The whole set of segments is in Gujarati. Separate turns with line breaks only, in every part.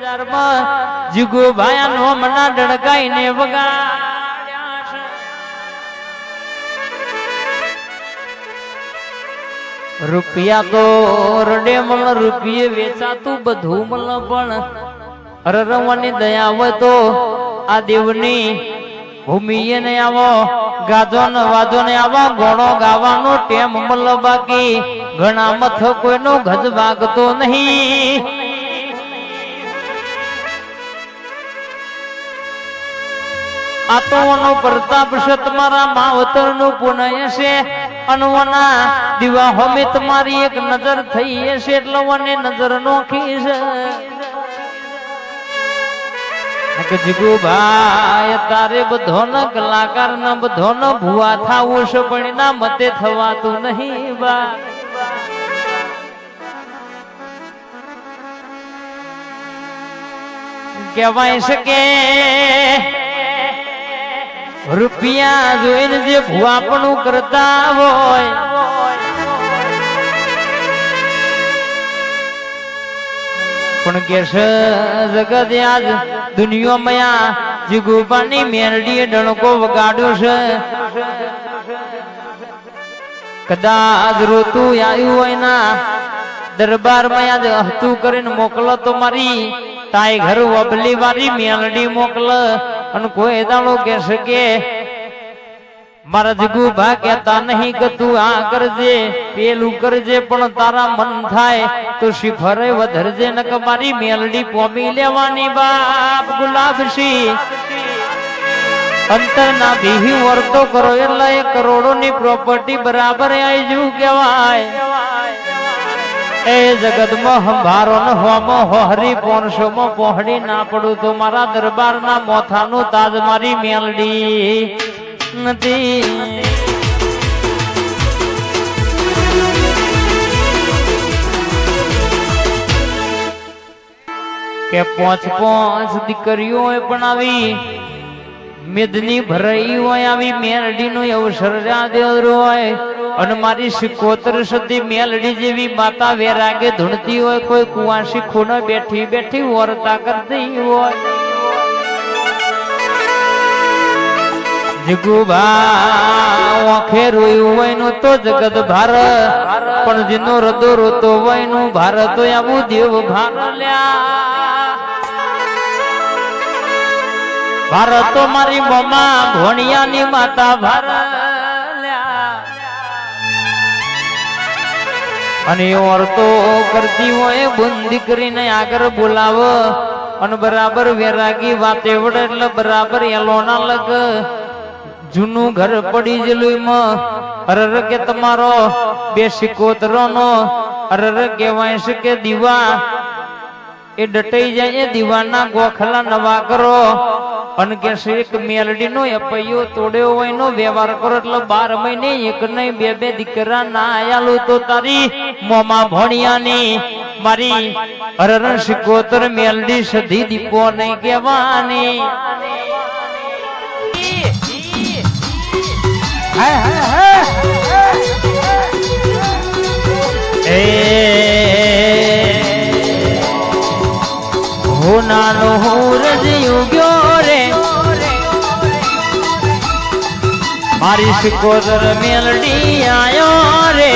બજારમાં જીગુ ભાયા નો મના ડડકાઈને છે. રૂપિયા તો રડે મળ, રૂપિયે વેચાતું બધું મળ પણ. રરવાની દયા હોય તો આ દેવની ભૂમિએ ને આવો ગાજો ને વાજો ને આવો ગોણો ગાવાનો ટેમ મળ બાકી. ઘણા મથ કોઈનો ગજ વાગતો નહીં. આ તો ઓનો પ્રતાપ છે તમારા માવતરનું પુનઃ છે. અનવના દીવા હોમે તમારી એક નજર થઈ હશે એટલે મને નજર નોખી છે. તારે બધો ન કલાકાર ન બધો ન ભુવા થાવું છે, પણ ના મતે થવાતું નહીં બા. કહેવાય છે કે રૂપિયા જોઈને જે ભુવાપણું કરતા હોય. પણ કે જગત આજ દુનિયામાં આ જીગુપાની મેરડીએ ડણકો વગાડ્યો છે. કદાચ રોતું આવ્યું હોય ના, દરબારમાં આજ હતું કરીને મોકલો તો મારી, તાય ઘર વબલી વાળી મેલડી મોકલ. અને કોઈ દાડો કે શકે? મારા જગુ ભા કેતા નહીં કે તું આ કરજે, પેલું કરજે, પણ તારા મન થાય તો શિખરે વધરજે ન કે મારી મેલડી પોમી લેવાની બાપ ગુલાબસી અંતર ના બીહી વર્તો કરો, એટલે એ કરોડો ની પ્રોપર્ટી બરાબર આવી જવું કેવાય એ જગતમાં હંભારો ન હોમો હોહરી પોનસો પહોળી ના પડું તો, મારા દરબાર ના મોથાનું તાજ મારી મેલડી નથી. કે પોચ પોચ દીકરીઓ પણ આવી, મેદની ભરાઈ હોય, આવી મેરડી નો અવસર દેવરો હોય અને મારી શિકોતર સુધી મેલડી જેવી માતા વેરાગે ધૂણતી હોય, કોઈ કુવાસી ખૂનો બેઠી બેઠી વરતા કરતી હોય. જીગુભા, ઓખે રોયું હોયનું તો જગત ભાર, પણ જેનો રદો રોતો હોયનું ભાર, તો આવું દેવ ભાર લ્યા. ભારત મારી મમા ભોણિયાની માતા ભાર. અને ઓરતો કરતી હોય, બંદી કરીને આગળ બોલાવ. અને બરાબર વેરાગી વાતે વડે એટલે બરાબર એલો ના લગ. જૂનું ઘર પડી જલું એમાં અરર કે તમારો બે સિકોતરો નો અરર કહેવાય છે કે દીવા. એ ડટાઈ જાય એ દીવાના ગોખલા નવા કરો. અને કે છે એક મેલડી નો અપૈયો તોડ્યો હોય નો વ્યવહાર કરો. એટલે બાર મહિને એક નહીં બે બે દીકરા ના આયાલું તો તારી મોમાં ભણિયાની. મારી હરણ સિકોતર મેલડી સધી દીપો નહીં કહેવાની. હે હે હે એ હું નાનો હું રજ્યું ગયો રે. મારી સિકોદર મેલડી આયો રે.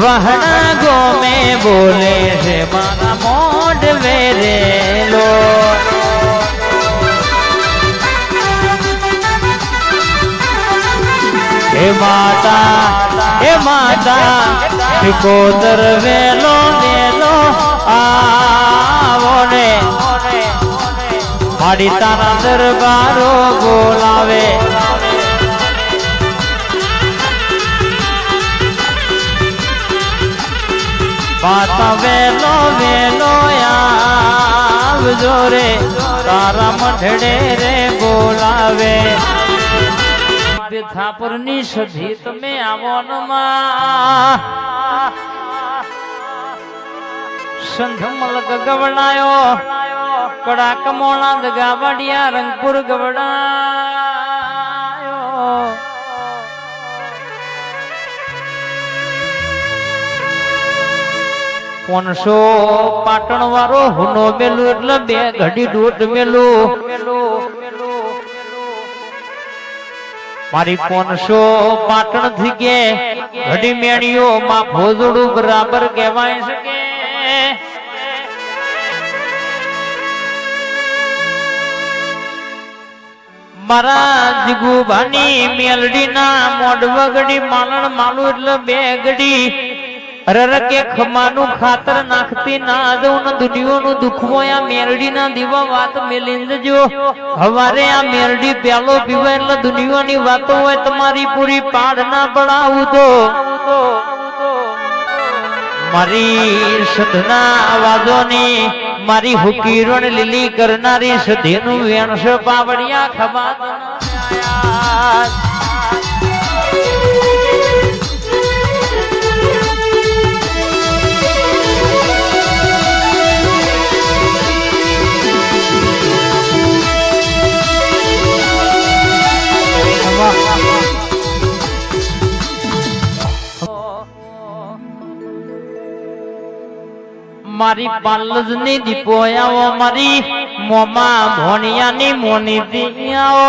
વહણા ગોમે બોલે છે, મારા મોઢ વેરેલો. હે માતા હે માતા સિકોદર વેલો વેલો આવો ને મારી તારા દરબારો બોલાવે. માતા વેલો વેલો આવજો રે, તારા મઢડે રે બોલાવે. થાપરની સધી તમે આવો માં સંઘ મલક ગવડાયો કડાક મોણા દગાવડિયા રંગપુર ગવડાયો. પોનસો પાટણ વાળો હુનો મેલું એટલે બે ઘડી દોઢ મેલું. મારી પોનસો પાટણથી કે ઘડી મેણીઓ માં ભોજડું બરાબર કહેવાય શકે મારા જીગુભાની મેલડી ના મોઢ વગડી માલણ માલું એટલે બે ગડી અરર કે ખમાનું ખાતર નાખતી ના દઉં ને દુનિયોનું દુઃખ આ મેરડી ના દીવા વાત મેલીન જો હવારે આ મેરડી પ્યાલો પીવે એટલે દુનિયાની વાતો હોય તમારી પૂરી પાડ ના પડાવું તો. મારી સધના અવાજોની, મારી હુકીરણ લીલી કરનારી સધીનું વેણસ પાવડિયા ખબા મારી પાલજની દીપો આવો મારી મોમાં ભોણિયા ની મોની દી આવો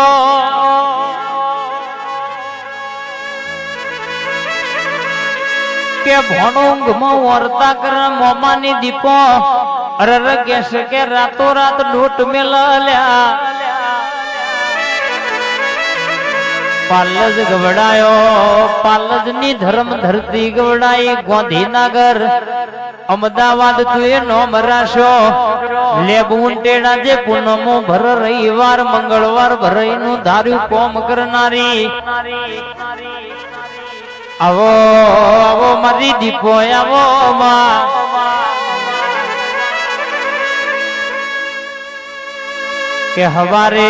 કે ભણુંગમાં વર્તા કર મોમા ની દીપો અરર કેસે કે રાતો રાત લૂટ મેલ્યા પાલજ ગવડાયો પાલજ ની ધર્મ ધરતી ગવડાઈ ગાંધીનગર. અમદાવાદ તું એ નો મરાશો લેબુન ટેડા જે પૂનમો ભર રવિવાર, મંગળવાર ભરઈ નું ધાર્યું કોમ કરનારી. આવો આવો મારી દીપો, આવો માં. કે હવારે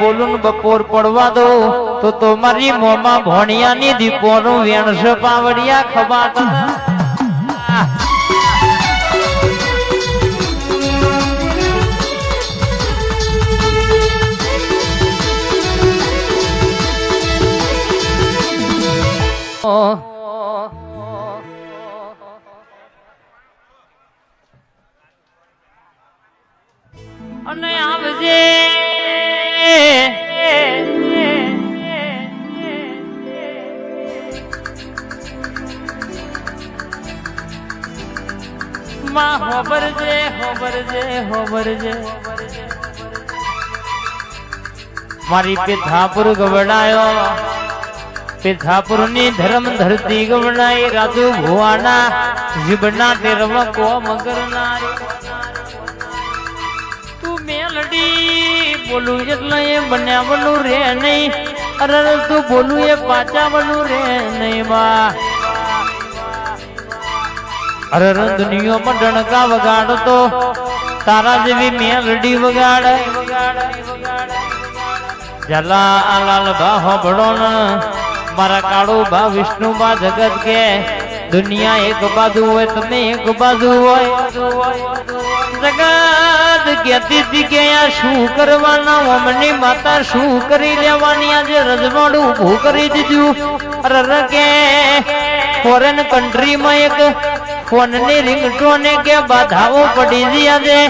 બોલું બપોર પડવા દો, તો તમારી મારી મોમાં ભોણિયાની દીપોનું વેણસ પાવડિયા ખબા અને માં હોબરજે હોબરજે હોબરજે મારી પિથાપુર ગવડાયો. પિથાપુરની ધર્મ ધરતી ગવડાઈ, રાજુ ભુવાના જીબના ટેરવ કોમ કરનારી. તું મેલડી બોલું એટલે એ બન્યાવલું રે નહીં. અરે તું બોલું એ પાચાવલું રે નહીં બા. અરે દુનિયામાં ડણકા વગાડતો તારા જેવી મેલડી વગાડ. જલા આલાલ બા ને મારા કાળુ બા વિષ્ણુ બા જગત કે, દુનિયા એક બાજુ હોય, તમે એક બાજુ હોય. જગત કહેતી હતી કે આ શું કરવાના, અમની માતા શું કરી લેવાની, આજે રજવાડું ઊભું કરી દીધું. અરે કે ફોરેન કન્ટ્રીમાં એક ફોનની રિંગટોને કે બાધાઓ પડી ગયા છે.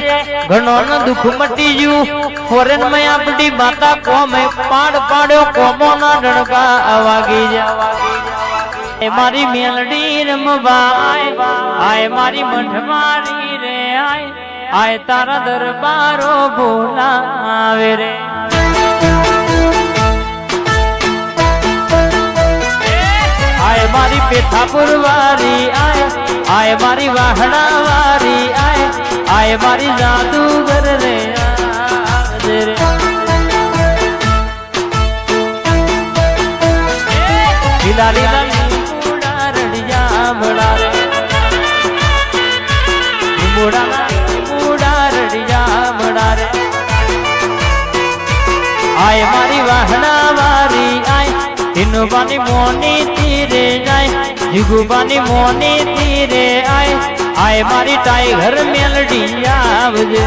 ઘણો ન દુઃખ મટી ગયું. ફોરેનમાં આપડી માતા કોમે પાડ પાડ્યો. કોમો ના ડણકા વાગી જા એ મારી મેલડી રમવાય. આય મારી મંઠ મારી રે, આય. આય તારા દરબારો બોલાવે રે. આય મારી પેથા પુરવારી, આય. આય મારી વાહડા વારી આય આય મારી જાદુગર રે લીલા લીલા લીંબુડા રડિયા બળા રે. લીંબુડા લીંબુડા રડિયા બળા રે. આય મારી વાહના વારી આય હિનુબાની મોની તીરે જાય જીગુબાની મોની તીરે આય આય મારી ટાઈગર મેલડી આવજે.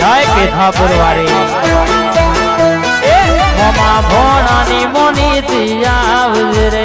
જાય પેથા વાળી મોમા ભોણાની મોની તી આવજે